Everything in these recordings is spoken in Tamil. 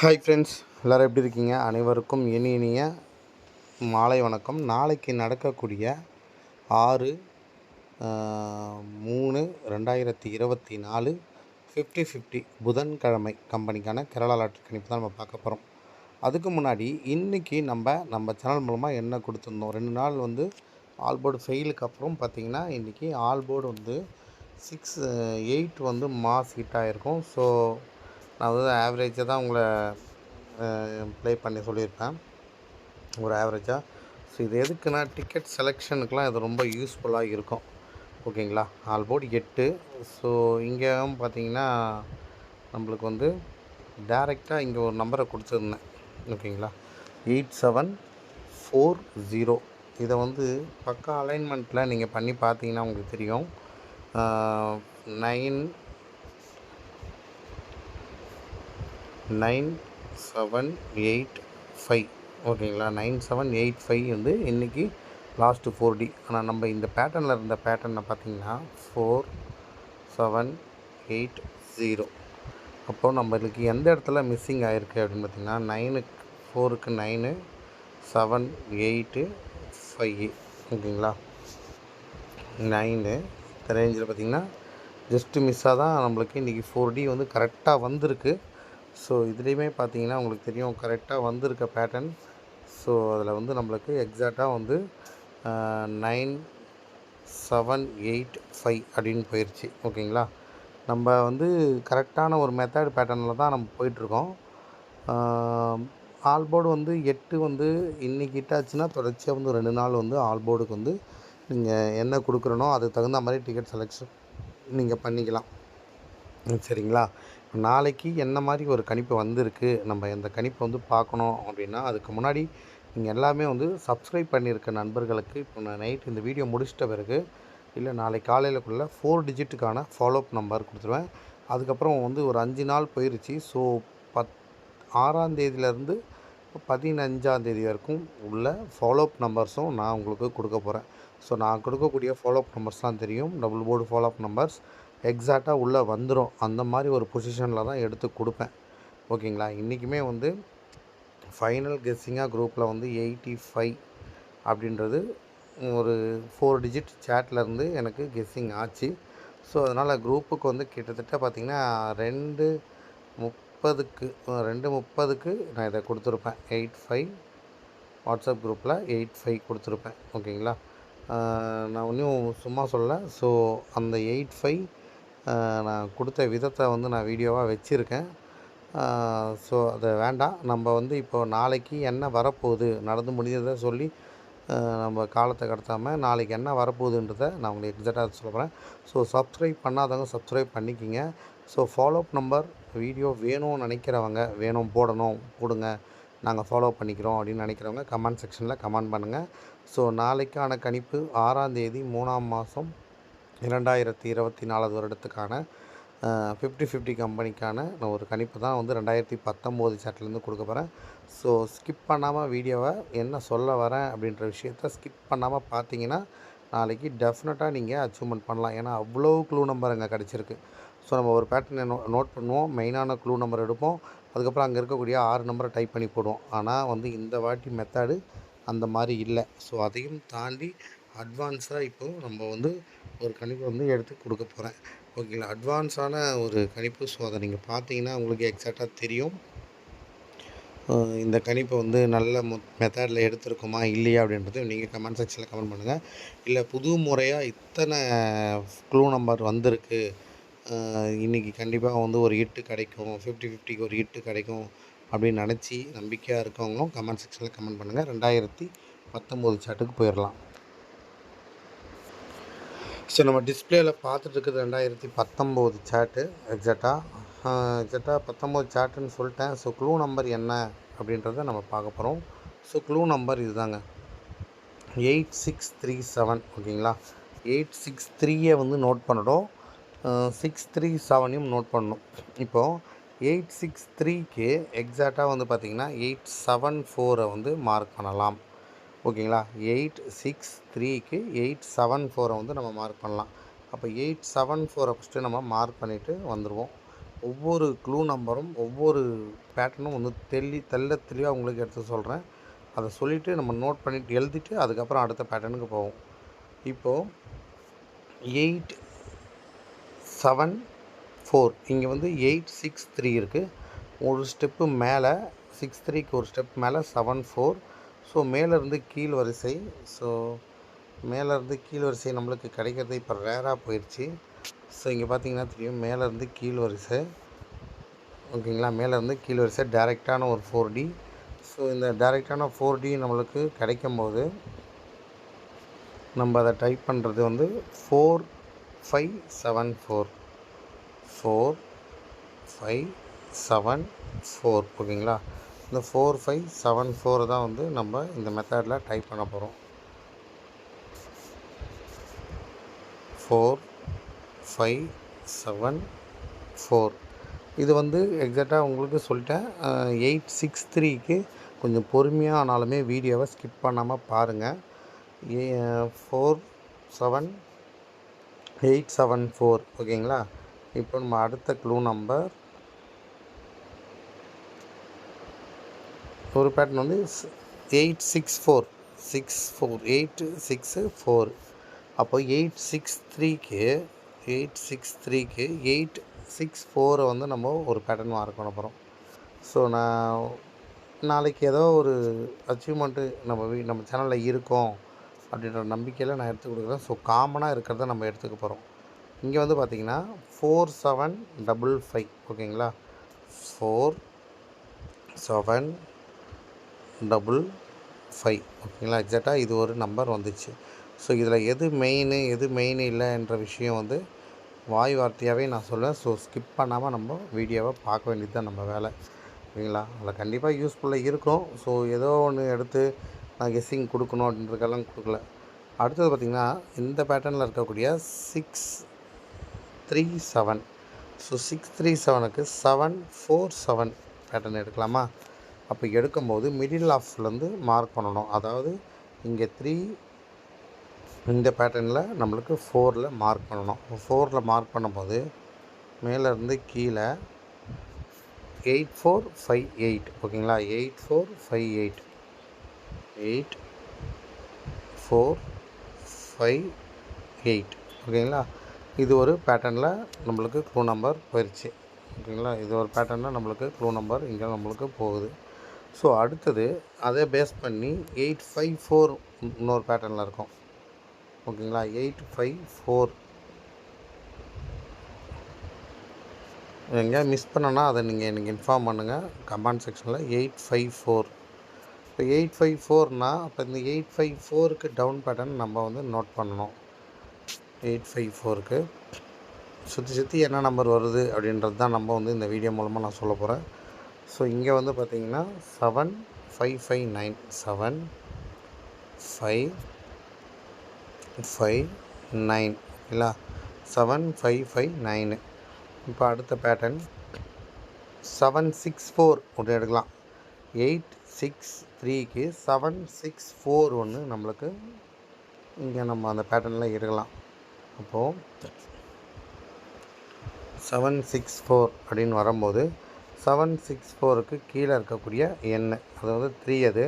ஹாய் ஃப்ரெண்ட்ஸ் எல்லோரும் எப்படி இருக்கீங்க? அனைவருக்கும் இனி இனிய மாலை வணக்கம். நாளைக்கு நடக்கக்கூடிய ஆறு மூணு ரெண்டாயிரத்தி இருபத்தி நாலு ஃபிஃப்டி ஃபிஃப்டி புதன்கிழமை கம்பெனிக்கான கேரளா லாட்ரி கணிப்பு தான் நம்ம பார்க்க போகிறோம் அதுக்கு முன்னாடி இன்றைக்கி நம்ம நம்ம சேனல் மூலமாக என்ன கொடுத்துருந்தோம்? ரெண்டு நாள் வந்து ஆல் போர்டு ஃபெயிலுக்கு அப்புறம் பார்த்தீங்கன்னா இன்றைக்கி ஆல் போர்டு வந்து சிக்ஸ் எயிட் வந்து மாஸ் ஹிட் ஆகிருக்கும் ஸோ நான் வந்து ஆவரேஜாக தான் உங்களை ப்ளே பண்ணி சொல்லியிருப்பேன். ஒரு ஆவரேஜாக ஸோ இது எதுக்குன்னா டிக்கெட் செலெக்ஷனுக்குலாம் இது ரொம்ப யூஸ்ஃபுல்லாக இருக்கும். ஓகேங்களா? ஆல்போர்ட் எட்டு. ஸோ இங்கே பார்த்தீங்கன்னா நம்மளுக்கு வந்து டேரெக்டாக இங்கே ஒரு நம்பரை கொடுத்துருந்தேன். ஓகேங்களா? Eight seven four zero. இதை வந்து பக்கா அலைன்மெண்ட்டில் நீங்கள் பண்ணி பார்த்தீங்கன்னா உங்களுக்கு தெரியும். Nine nine seven eight five. ஓகேங்களா? நைன் செவன் எயிட் ஃபைவ் வந்து இன்றைக்கி லாஸ்ட்டு ஃபோர் டி ஆனால் நம்ம இந்த பேட்டர்னில் இருந்த பேட்டர்னை பார்த்தீங்கன்னா ஃபோர் செவன் எயிட் ஜீரோ அப்போது நம்மளுக்கு எந்த இடத்துல மிஸ்ஸிங் ஆகிருக்கு அப்படின்னு பார்த்திங்கன்னா நைனுக்கு ஃபோருக்கு நைனு செவன் எயிட்டு ஃபைவ் ஓகேங்களா? நைனு இந்த ரேஞ்சில் பார்த்தீங்கன்னா ஜஸ்ட்டு மிஸ்ஸாக தான் நம்மளுக்கு இன்றைக்கி ஃபோர் டி வந்து கரெக்டாக வந்திருக்கு. ஸோ இதுலேயுமே பார்த்தீங்கன்னா உங்களுக்கு தெரியும் கரெக்டாக வந்திருக்க பேட்டர்ன் ஸோ அதில் வந்து நம்மளுக்கு எக்ஸாக்டாக வந்து நைன் செவன் எயிட் ஃபைவ் அப்படின்னு போயிடுச்சு ஓகேங்களா? நம்ம வந்து கரெக்டான ஒரு மெத்தட் பேட்டர்னில் தான் நம்ம போயிட்டுருக்கோம். ஆல்போர்டு வந்து எட்டு வந்து இன்னைக்கு ஆச்சுன்னா தொடர்ச்சியாக வந்து ரெண்டு நாள் வந்து ஆல்போர்டுக்கு வந்து நீங்கள் என்ன கொடுக்குறனோ அதுக்கு தகுந்த மாதிரி டிக்கெட் செலெக்ஷன் நீங்கள் பண்ணிக்கலாம். சரிங்களா? நாளைக்கு என்ன மாதிரி ஒரு கணிப்பு வந்திருக்கு நம்ம இந்த கணிப்பை வந்து பார்க்கணும் அப்படின்னா அதுக்கு முன்னாடி நீங்கள் எல்லாமே வந்து சப்ஸ்கிரைப் பண்ணியிருக்க நண்பர்களுக்கு இப்போ நான் நைட் இந்த வீடியோ முடிச்சிட்ட பிறகு இல்லை நாளை காலையிலக்குள்ளே ஃபோர் டிஜிட்டுக்கான ஃபாலோஅப் நம்பர் கொடுத்துருவேன். அதுக்கப்புறம் வந்து ஒரு அஞ்சு நாள் போயிருச்சு. ஸோ பத் ஆறாந்தேதியிலேருந்து பதினஞ்சாந்தேதி வரைக்கும் உள்ள ஃபாலோஅப் நம்பர்ஸும் நான் உங்களுக்கு கொடுக்க போகிறேன் ஸோ நான் கொடுக்கக்கூடிய ஃபாலோஅப் நம்பர்ஸ் தான் தெரியும். டபுள் போர்டு ஃபாலோஅப் நம்பர்ஸ் எக்ஸாக்டாக உள்ளே வந்துடும் அந்த மாதிரி ஒரு பொசிஷனில் தான் எடுத்து கொடுப்பேன். ஓகேங்களா? இன்றைக்குமே வந்து ஃபைனல் கெஸ்ஸிங்காக குரூப்பில் வந்து எயிட்டி ஃபைவ் அப்படின்றது ஒரு ஃபோர் டிஜிட் சேட்லேருந்து எனக்கு கெஸ்ஸிங் ஆச்சு. ஸோ அதனால் குரூப்புக்கு வந்து கிட்டத்தட்ட பார்த்திங்கன்னா ரெண்டு முப்பதுக்கு ரெண்டு முப்பதுக்கு நான் இதை கொடுத்துருப்பேன். எயிட் ஃபைவ் வாட்ஸ்அப் குரூப்பில் எயிட் ஃபைவ் கொடுத்துருப்பேன். ஓகேங்களா? நான் இன்னும் சும்மா சொல்ல ஸோ அந்த எயிட் ஃபைவ் நான் கொடுத்த விதத்தை வந்து நான் வீடியோவாக வச்சுருக்கேன். ஸோ அது வேண்டாம். நம்ம வந்து இப்போது நாளைக்கு என்ன வரப்போகுது? நடந்து முடிஞ்சதை சொல்லி நம்ம காலத்தை கடத்தாமல் நாளைக்கு என்ன வரப்போகுதுன்றத நான் உங்களுக்கு எக்ஸாக்டாக சொல்கிறேன் ஸோ சப்ஸ்கிரைப் பண்ணாதவங்க சப்ஸ்கிரைப் பண்ணிக்கிங்க. So follow up number video வேணும்னு நினைக்கிறவங்க வேணும் போடணும் கொடுங்க. நாங்கள் ஃபாலோ பண்ணிக்கிறோம் அப்படின்னு நினைக்கிறவங்க கமெண்ட் செக்ஷனில் கமெண்ட் பண்ணுங்கள் ஸோ நாளைக்கான கணிப்பு ஆறாம் தேதி மூணாம் மாதம் இரண்டாயிரத்தி இருபத்தி நாலாவது வருடத்துக்கான ஃபிஃப்டி ஃபிஃப்டி கம்பெனிக்கான நான் ஒரு கணிப்பு தான் வந்து ரெண்டாயிரத்தி பத்தொம்போது சேட்டிலேருந்து கொடுக்க போகிறேன் ஸோ ஸ்கிப் பண்ணாமல் வீடியோவை என்ன சொல்ல வரேன் அப்படின்ற விஷயத்த ஸ்கிப் பண்ணாமல் பார்த்தீங்கன்னா நாளைக்கு டெஃபினட்டாக நீங்கள் அச்சீவ்மெண்ட் பண்ணலாம். ஏன்னா அவ்வளோ க்ளூ நம்பர் அங்கே கிடச்சிருக்கு. ஸோ நம்ம ஒரு பேட்டர்னை நோ நோட் பண்ணுவோம். மெயினான க்ளூ நம்பர் எடுப்போம். அதுக்கப்புறம் அங்கே இருக்கக்கூடிய ஆறு நம்பரை டைப் பண்ணி போடுவோம். ஆனால் வந்து இந்த வாட்டி மெத்தடு அந்த மாதிரி இல்லை. ஸோ அதையும் தாண்டி அட்வான்ஸாக இப்போது நம்ம வந்து ஒரு கணிப்பு வந்து எடுத்து கொடுக்க போகிறேன் ஓகேங்களா? அட்வான்ஸான ஒரு கணிப்பு. ஸோ அதை நீங்கள் பார்த்தீங்கன்னா உங்களுக்கு எக்ஸாக்டாக தெரியும். இந்த கணிப்பை வந்து நல்ல மெத்தடில் எடுத்திருக்குமா இல்லையா அப்படின்றது நீங்கள் கமெண்ட் செக்ஷனில் கமெண்ட் பண்ணுங்கள் இல்லை புது முறையாக இத்தனை க்ளூ நம்பர் வந்திருக்கு. இன்றைக்கி இன்னைக்கு கண்டிப்பாக வந்து ஒரு ஹிட்டு கிடைக்கும். ஃபிஃப்டி ஃபிஃப்டிக்கு ஒரு ஹிட்டு கிடைக்கும் அப்படின்னு நினச்சி நம்பிக்கையாக இருக்கவங்களும் கமெண்ட் செக்ஷனில் கமெண்ட் பண்ணுங்கள் ரெண்டாயிரத்தி பத்தொம்போது சாட்டுக்கு போயிடலாம். ஸோ நம்ம டிஸ்பிளேயில் பார்த்துட்டு இருக்கிறது ரெண்டாயிரத்தி பத்தொம்போது சேட்டு எக்ஸாக்டாக எக்ஸாக்டாக பத்தொம்போது சேட்டுன்னு சொல்லிட்டேன். ஸோ க்ளூ நம்பர் என்ன அப்படின்றத நம்ம பார்க்க போகிறோம் ஸோ க்ளூ நம்பர் இதுதாங்க. எயிட் சிக்ஸ் த்ரீ செவன் ஓகேங்களா? எயிட் சிக்ஸ் த்ரீயை வந்து நோட் பண்ணணும். சிக்ஸ் த்ரீ செவனையும் நோட் பண்ணணும். இப்போது எயிட் சிக்ஸ் த்ரீக்கு எக்ஸாக்டாக வந்து பார்த்திங்கன்னா எயிட் செவன் ஃபோரை வந்து மார்க் பண்ணலாம். ஓகேங்களா? எயிட் சிக்ஸ் த்ரீக்கு எயிட் செவன் ஃபோரை வந்து நம்ம மார்க் பண்ணலாம். அப்போ எயிட் செவன் ஃபோரை ஃபஸ்ட்டு நம்ம மார்க் பண்ணிவிட்டு வந்துடுவோம் ஒவ்வொரு க்ளூ நம்பரும் ஒவ்வொரு பேட்டர்னும் வந்து தெளி தெள்ள தெளிவாக உங்களுக்கு எடுத்து சொல்கிறேன் அதை சொல்லிவிட்டு நம்ம நோட் பண்ணிட்டு எழுதிட்டு அதுக்கப்புறம் அடுத்த பேட்டர்னுக்கு போவோம். இப்போது எயிட் செவன் ஃபோர் இங்கே வந்து எயிட் சிக்ஸ் த்ரீ இருக்குது ஒரு ஸ்டெப்பு மேலே சிக்ஸ் த்ரீக்கு ஒரு ஸ்டெப் மேலே செவன் ஃபோர் ஸோ மேலேருந்து கீழ் வரிசை. ஸோ மேலேருந்து கீழ் வரிசை நம்மளுக்கு கிடைக்கிறது இப்போ ரேராக போயிடுச்சு. ஸோ இங்கே பார்த்தீங்கன்னா தெரியும் மேலேருந்து கீழ் வரிசை. ஓகேங்களா? மேலேருந்து கீழ் வரிசை டேரெக்டான ஒரு ஃபோர் டி ஸோ இந்த டேரெக்டான ஃபோர் டி நம்மளுக்கு கிடைக்கும் போது நம்ம அதை டைப் பண்ணுறது வந்து four five seven four four five seven four ஓகேங்களா? இந்த ஃபோர் ஃபைவ் செவன் ஃபோர் தான் வந்து நம்ம இந்த மெத்தடில் டைப் பண்ண போகிறோம் ஃபோர் ஃபைவ் செவன் ஃபோர் இது வந்து எக்ஸாக்டாக உங்களுக்கு சொல்லிட்டேன். எயிட் சிக்ஸ் த்ரீக்கு கொஞ்சம் பொறுமையாக ஆனாலுமே வீடியோவை ஸ்கிப் பண்ணாமல் பாருங்கள் ஏ four seven eight seven four ஓகேங்களா இப்போ நம்ம அடுத்த க்ளூ நம்பர் ஒரு பேட்டர்ன் வந்து eight six four six four eight six four அப்போ எயிட் சிக்ஸ் த்ரீக்கு எயிட் சிக்ஸ் த்ரீக்கு எயிட் சிக்ஸ் ஃபோரை வந்து நம்ம ஒரு பேட்டர்ன் மார்க் பண்ண போகிறோம் ஸோ நான் நாளைக்கு ஏதோ ஒரு அச்சீவ்மெண்ட்டு நம்ம வீ நம்ம சேனலில் இருக்கோம் அப்படின்ற நம்பிக்கையில் நான் எடுத்து கொடுக்குறேன். ஸோ காமனாக இருக்கிறத நம்ம எடுத்துக்க போகிறோம் இங்கே வந்து பார்த்திங்கன்னா ஃபோர் செவன் டபுள் ஃபைவ் ஓகேங்களா ஃபோர் செவன் டபுள் ஃபைவ் ஓகேங்களா? எக்ஸாக்டாக இது ஒரு நம்பர் வந்துச்சு. ஸோ இதில் எது மெயின் எது மெயின் இல்லைன்ற விஷயம் வந்து வாய் வார்த்தையாகவே நான் சொல்லுவேன் ஸோ ஸ்கிப் பண்ணாமல் நம்ம வீடியோவை பார்க்க வேண்டியது தான் நம்ம வேலை. ஓகேங்களா? அதில் கண்டிப்பாக யூஸ்ஃபுல்லாக இருக்கும். ஸோ ஏதோ ஒன்று எடுத்து நான் கெஸ்ஸிங் கொடுக்கணும் அப்படின்றதுக்கெல்லாம் கொடுக்கல. அடுத்தது பார்த்திங்கன்னா இந்த பேட்டர்னில் இருக்கக்கூடிய six three seven. So six three செவனுக்கு செவன் ஃபோர் செவன் பேட்டர்ன் எடுக்கலாமா? அப்போ எடுக்கும்போது மிடில் ஆஃப்லேருந்து மார்க் பண்ணணும். அதாவது இங்கே த்ரீ இந்த பேட்டர்னில் நம்மளுக்கு ஃபோரில் மார்க் பண்ணணும். ஃபோரில் மார்க் பண்ணும்போது மேலேருந்து கீழே எயிட் ஃபோர் ஃபைவ் எயிட் ஓகேங்களா? Eight four five eight eight four five eight ஓகேங்களா? இது ஒரு பேட்டர்னில் நம்மளுக்கு க்ளூ நம்பர் போயிடுச்சு ஓகேங்களா? இது ஒரு பேட்டர்னில் நம்மளுக்கு க்ளூ நம்பர் இங்கே நம்மளுக்கு போகுது. ஸோ அடுத்தது அதை பேஸ் பண்ணி எயிட் ஃபைவ் ஃபோர் இன்னொரு பேட்டர்னில் இருக்கும். ஓகேங்களா? எயிட் ஃபைவ் ஃபோர் எங்கேயா மிஸ் பண்ணனா அதை நீங்கள் எனக்கு இன்ஃபார்ம் பண்ணுங்கள் கமெண்ட் செக்ஷனில் எயிட் ஃபைவ் ஃபோர் இப்போ எயிட் ஃபைவ் ஃபோர்னால் அப்போ இந்த எயிட் ஃபைவ் ஃபோருக்கு டவுன் பேட்டர்ன் நம்ம வந்து நோட் பண்ணணும். எயிட் ஃபைவ் ஃபோருக்கு சுற்றி சுற்றி என்ன நம்பர் வருது அப்படின்றது தான் நம்ம வந்து இந்த வீடியோ மூலமாக நான் சொல்ல போகிறேன் ஸோ இங்கே வந்து பார்த்தீங்கன்னா seven five five nine seven five five nine ஓகேங்களா? செவன் ஃபைவ் ஃபைவ் நைனு இப்போ அடுத்த பேட்டர்ன் செவன் சிக்ஸ் ஃபோர் ஒன்று எடுக்கலாம். எயிட் சிக்ஸ் த்ரீக்கு செவன் சிக்ஸ் ஃபோர் ஒன்று நம்மளுக்கு இங்கே நம்ம அந்த பேட்டர்னில் இருக்கலாம் அப்போது செவன் சிக்ஸ் ஃபோர் அப்படின்னு வரும்போது செவன் சிக்ஸ் ஃபோருக்கு கீழே இருக்கக்கூடிய எண் அது வந்து த்ரீ அது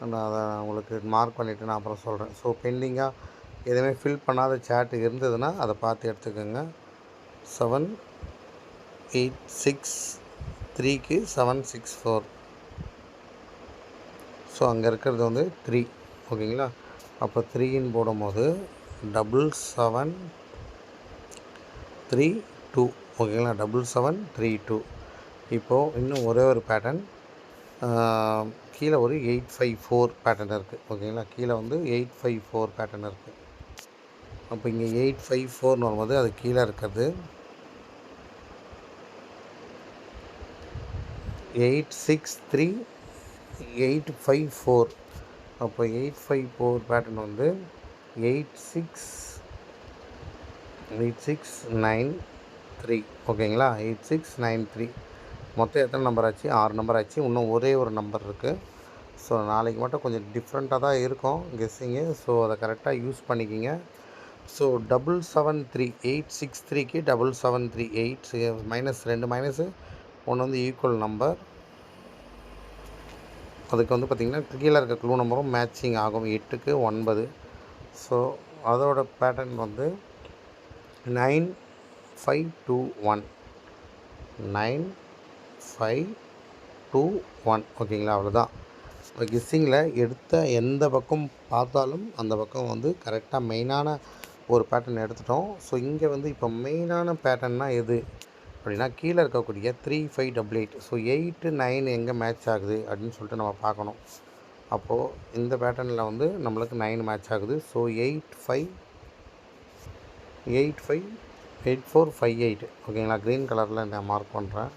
நான் அதை உங்களுக்கு மார்க் பண்ணிவிட்டு நான் அப்புறம் சொல்கிறேன் ஸோ பெண்டிங்காக எதுவுமே ஃபில் பண்ணாத சேட் இருந்ததுன்னா அதை பார்த்து எடுத்துக்கோங்க. செவன் எயிட் சிக்ஸ் த்ரீக்கு செவன் சிக்ஸ் ஃபோர் ஸோ அங்கே இருக்கிறது வந்து த்ரீ ஓகேங்களா? அப்போ த்ரீன்னு போடும்போது டபுள் செவன் த்ரீ டூ ஓகேங்களா? டபுள் செவன் த்ரீ டூ இப்போது இன்னும் ஒரே ஒரு பேட்டர்ன் கீழே ஒரு எயிட் ஃபைவ் ஃபோர் பேட்டர்ன் இருக்குது ஓகேங்களா கீழே வந்து எயிட் ஃபைவ் ஃபோர் பேட்டர்ன் இருக்குது அப்போ இங்கே எயிட் ஃபைவ் ஃபோர்னு வரும்போது அது கீழே இருக்கிறது. Eight six three eight five four அப்போ எயிட் ஃபைவ் ஃபோர் பேட்டர்ன் வந்து eight six eight six nine three ஓகேங்களா எயிட் சிக்ஸ் நைன் த்ரீ மொத்தம் எத்தனை நம்பர் ஆச்சு? ஆறு நம்பர் ஆச்சு. இன்னும் ஒரே ஒரு நம்பர் இருக்குது ஸோ நாளைக்கு மட்டும் கொஞ்சம் டிஃப்ரெண்ட்டாக தான் இருக்கும் கெஸ்ஸிங்கு ஸோ அதை கரெக்டாக யூஸ் பண்ணிக்கிங்க. So double seven three eight six த்ரீக்கு double seven three eight minus ரெண்டு மைனஸு ஒன்று வந்து ஈக்குவல் நம்பர் அதுக்கு வந்து பார்த்திங்கன்னா கீழே இருக்க க்ளூ நம்பரும் மேட்சிங் ஆகும். எட்டுக்கு ஒன்பது. ஸோ அதோட பேட்டர்ன் வந்து nine five two one nine five two one ஓகேங்களா அவ்வளோதான் கிஸ்ஸிங்கில் எடுத்த எந்த பக்கம் பார்த்தாலும் அந்த பக்கம் வந்து கரெக்டாக மெயினான ஒரு பேட்டர்ன் எடுத்துட்டோம். ஸோ இங்கே வந்து இப்போ மெயினான பேட்டர்ன்னா எது? அப்படின்னா கீழே இருக்கக்கூடிய three five double eight so eight nine எங்கே மேட்ச் ஆகுது? அப்படின்னு சொல்லிட்டு நம்ம பார்க்கணும். அப்போது இந்த பேட்டர்னில் வந்து நம்மளுக்கு நைன் மேட்ச் ஆகுது. So eight five eight five eight four five eight ஓகேங்களா க்ரீன் கலரில் நான் மார்க் பண்ணுறேன்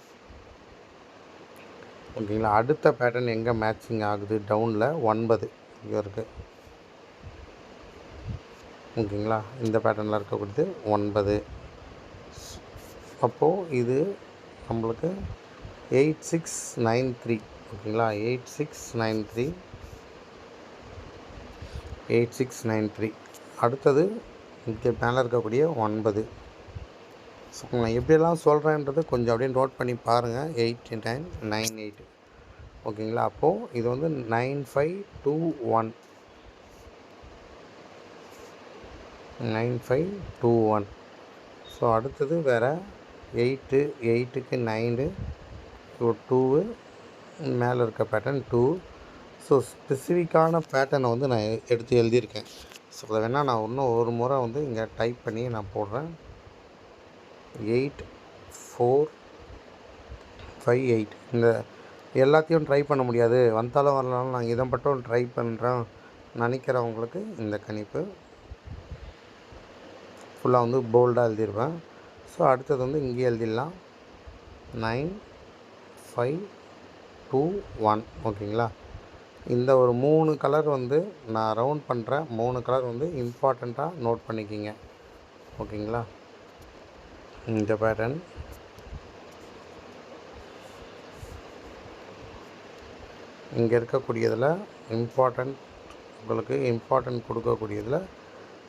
ஓகேங்களா? அடுத்த பேட்டர்ன் எங்கே மேட்சிங் ஆகுது? டவுனில் ஒன்பது. இங்கே இருக்குது ஓகேங்களா? இந்த பேட்டர்னில் இருக்கக்கூடியது ஒன்பது. அப்போது இது நம்மளுக்கு எயிட் சிக்ஸ் நைன் த்ரீ ஓகேங்களா? Eight six nine three eight six nine three அடுத்தது இங்கே மேலே இருக்கக்கூடிய ஒன்பது. ஸோ நான் எப்படியெல்லாம் சொல்கிறேன்றது கொஞ்சம் அப்படியே நோட் பண்ணி பாருங்கள் எயிட் நைன் நைன் எயிட் ஓகேங்களா? அப்போது இது வந்து nine five two one nine five two one so அடுத்தது வேறு எயிட்டு எயிட்டுக்கு நைனு டூவு மேலே இருக்க பேட்டர்ன் டூ ஸோ ஸ்பெசிஃபிக்கான பேட்டர்னை வந்து நான் எடுத்து எழுதியிருக்கேன். ஸோ அதை வேணால் நான் இன்னும் ஒரு முறை வந்து இங்கே டைப் பண்ணி நான் போடுறேன். Eight four five eight. இந்த எல்லாத்தையும் ட்ரை பண்ண முடியாது. வந்தாலும் வரலாலும் நாங்கள் இதை மட்டும் ட்ரை பண்ணுறேன் நினைக்கிறவங்களுக்கு இந்த கணிப்பு ஃபுல்லாக வந்து போல்டாக எழுதிடுவேன் ஸோ அடுத்தது வந்து இங்கே எழுதிடலாம். Nine five two one. ஓகேங்களா? இந்த ஒரு மூணு கலர் வந்து நான் ரவுண்ட் பண்ணுறேன் மூணு கலர் வந்து இம்பார்ட்டண்ட்டாக நோட் பண்ணிக்கிங்க. ஓகேங்களா? இந்த பேட்டர்ன் இங்கே இருக்கக்கூடியதில் இம்பார்ட்டண்ட் உங்களுக்கு இம்பார்ட்டன்ட் கொடுக்கக்கூடியதில்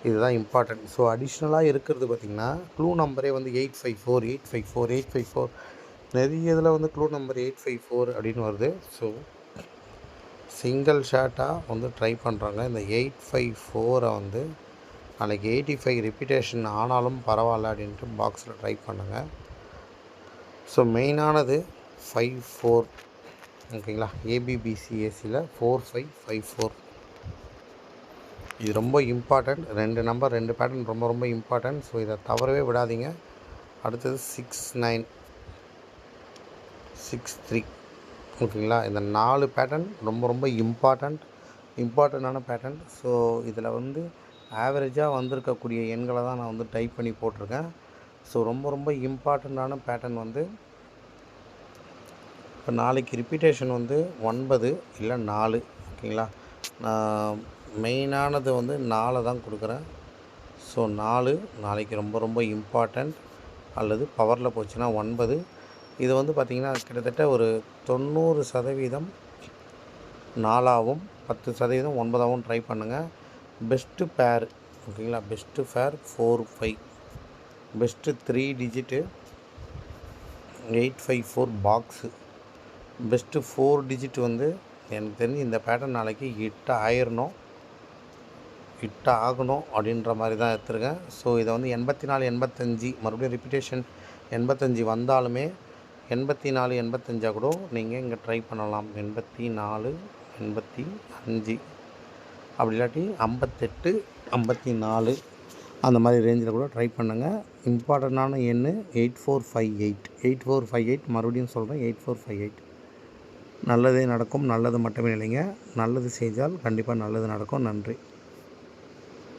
இதுதான் இம்பார்ட்டன்ட் ஸோ அடிஷ்னலாக இருக்கிறது பார்த்திங்கன்னா க்ளூ நம்பரே வந்து eight five four eight five four eight five four நிறைய இதில் வந்து clue number eight five four அப்படின்னு வருது. ஸோ சிங்கிள் ஷாட்டாக வந்து ட்ரை பண்ணுறாங்க இந்த எயிட் ஃபைவ் ஃபோரை வந்து நாளைக்கு எயிட்டி ஃபைவ் ரிப்பீட்டேஷன் ஆனாலும் பரவாயில்ல அப்படின்ட்டு பாக்ஸில் ட்ரை பண்ணுங்கள் ஸோ மெயினானது ஃபைவ் ஃபோர் ஓகேங்களா? ஏபிபிசிஎஸ்சியில் ஃபோர் ஃபைவ் ஃபைவ் ஃபோர் இது ரொம்ப இம்பார்ட்டண்ட் ரெண்டு நம்பர் ரெண்டு பேட்டர்ன் ரொம்ப ரொம்ப இம்பார்ட்டண்ட் ஸோ இதை தவறவே விடாதீங்க. அடுத்தது சிக்ஸ் நைன் சிக்ஸ் த்ரீ ஓகேங்களா? இந்த நாலு பேட்டர்ன் ரொம்ப ரொம்ப இம்பார்ட்டண்ட் இம்பார்ட்டண்ட்டான பேட்டர்ன் ஸோ இதில் வந்து ஆவரேஜாக வந்திருக்கக்கூடிய எண்களை தான் நான் வந்து டைப் பண்ணி போட்டிருக்கேன். ஸோ ரொம்ப ரொம்ப இம்பார்ட்டண்ட்டான பேட்டர்ன் வந்து இப்போ நாளைக்கு ரிப்பீட்டேஷன் வந்து ஒன்பது இல்லை நாலு ஓகேங்களா நான் மெயினானது வந்து நாலை தான் கொடுக்குறேன். ஸோ நாலு நாளைக்கு ரொம்ப ரொம்ப இம்பார்ட்டண்ட் அல்லது பவரில் போச்சுன்னா ஒன்பது. இது வந்து பார்த்திங்கன்னா கிட்டத்தட்ட ஒரு தொண்ணூறு சதவீதம் நாலாகவும் பத்து சதவீதம் ஒன்பதாகவும் ட்ரை பண்ணுங்கள் பெஸ்ட்டு பேர் ஓகேங்களா? Best pair four five. Best three digit eight five four box. Best four digit வந்து எனக்கு தெரிஞ்சு இந்த பேட்டர்ன் நாளைக்கு ஹிட் ஆயிரணும். ஹிட் ஆகணும் அப்படின்ற மாதிரி தான் எடுத்துருக்கேன். ஸோ இதை வந்து எண்பத்தி நாலு எண்பத்தஞ்சு மறுபடியும் ரிப்பிட்டேஷன் எண்பத்தஞ்சு வந்தாலுமே எண்பத்தி நாலு எண்பத்தஞ்சாக கூட நீங்கள் இங்கே ட்ரை பண்ணலாம். எண்பத்தி நாலு எண்பத்தி அஞ்சு. அப்படி இல்லாட்டி ஐம்பத்தெட்டு ஐம்பத்தி நாலு அந்த மாதிரி ரேஞ்சில் கூட ட்ரை பண்ணுங்கள் இம்பார்ட்டண்ட்டான எண் eight four five eight eight four five eight மறுபடியும் சொல்கிறேன் எயிட் ஃபோர் ஃபைவ் எயிட் நல்லதே நடக்கும் நல்லது மட்டுமே இல்லைங்க. நல்லது செய்தால் கண்டிப்பாக நல்லது நடக்கும். நன்றி.